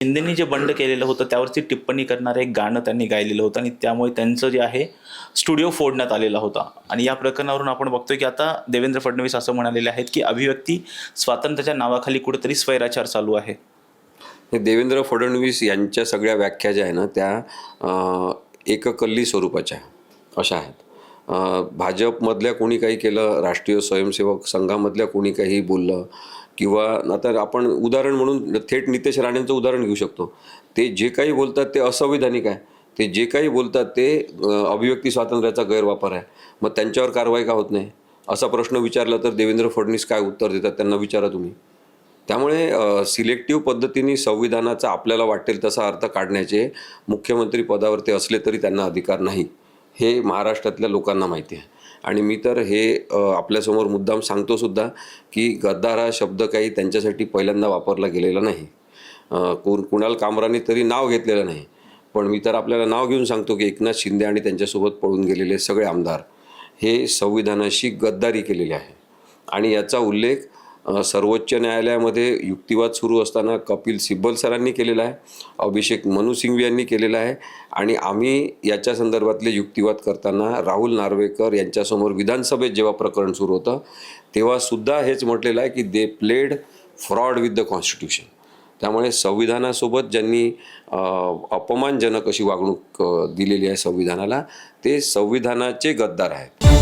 शिंदेनी जे बंड केलेलं होतं त्यावरती टिप्पणी करणारं एक गाणं त्यांनी गायलेलं होतं आणि त्यामुळे त्यांचं जे आहे स्टुडिओ फोडण्यात आलेला होता. आणि या प्रकरणावरून आपण बघतोय की आता देवेंद्र फडणवीस असं म्हणालेले आहेत की अभिव्यक्ती स्वातंत्र्याच्या नावाखाली कुठेतरी स्वैराचार चालू आहे. हे देवेंद्र फडणवीस यांच्या सगळ्या व्याख्या ज्या आहे ना त्या एककल्ली स्वरूपाच्या अशा आहेत. भाजपमधल्या कोणी काही केलं राष्ट्रीय स्वयंसेवक संघामधल्या कोणी काही बोललं किंवा आता आपण उदाहरण म्हणून थेट नितेश राणेंचं उदाहरण घेऊ शकतो. ते जे काही बोलतात ते असंवैधानिक आहे. ते जे काही बोलतात ते अभिव्यक्ती स्वातंत्र्याचा गैरवापर आहे. मग त्यांच्यावर कारवाई का होत नाही? असा प्रश्न विचारला तर देवेंद्र फडणवीस काय उत्तर देतात त्यांना विचारा तुम्ही. त्यामुळे सिलेक्टिव्ह पद्धतीने संविधानाचा आपल्याला वाटेल तसा अर्थ काढण्याचे मुख्यमंत्री पदावरती असले तरी त्यांना अधिकार नाही. हे महाराष्ट्रातल्या लोकांना माहिती आहे. आणि मी तर हे आपल्यासमोर मुद्दाम सांगतोसुद्धा की गद्दार हा शब्द काही त्यांच्यासाठी पहिल्यांदा वापरला गेलेला नाही. कोण कुणाल कामराने तरी नाव घेतलेलं नाही. पण मी तर आपल्याला नाव घेऊन सांगतो की एकनाथ शिंदे आणि त्यांच्यासोबत पळून गेलेले सगळे आमदार हे संविधानाशी गद्दारी केलेले आहे. आणि याचा उल्लेख सर्वोच्च न्यायालयामध्ये युक्तिवाद सुरू असताना कपिल सिब्बल सरांनी केलेला आहे अभिषेक मनु सिंघवी यांनी केलेला आहे आणि आम्ही याच्या संदर्भातले युक्तिवाद करताना राहुल नार्वेकर यांच्यासमोर विधानसभेत जेव्हा प्रकरण सुरू होतं तेव्हासुद्धा हेच म्हटलेलं आहे की they played fraud with the constitution त्यामुळे संविधानासोबत ज्यांनी अपमानजनक अशी वागणूक दिलेली आहे संविधानाला ते संविधानाचे गद्दार आहेत.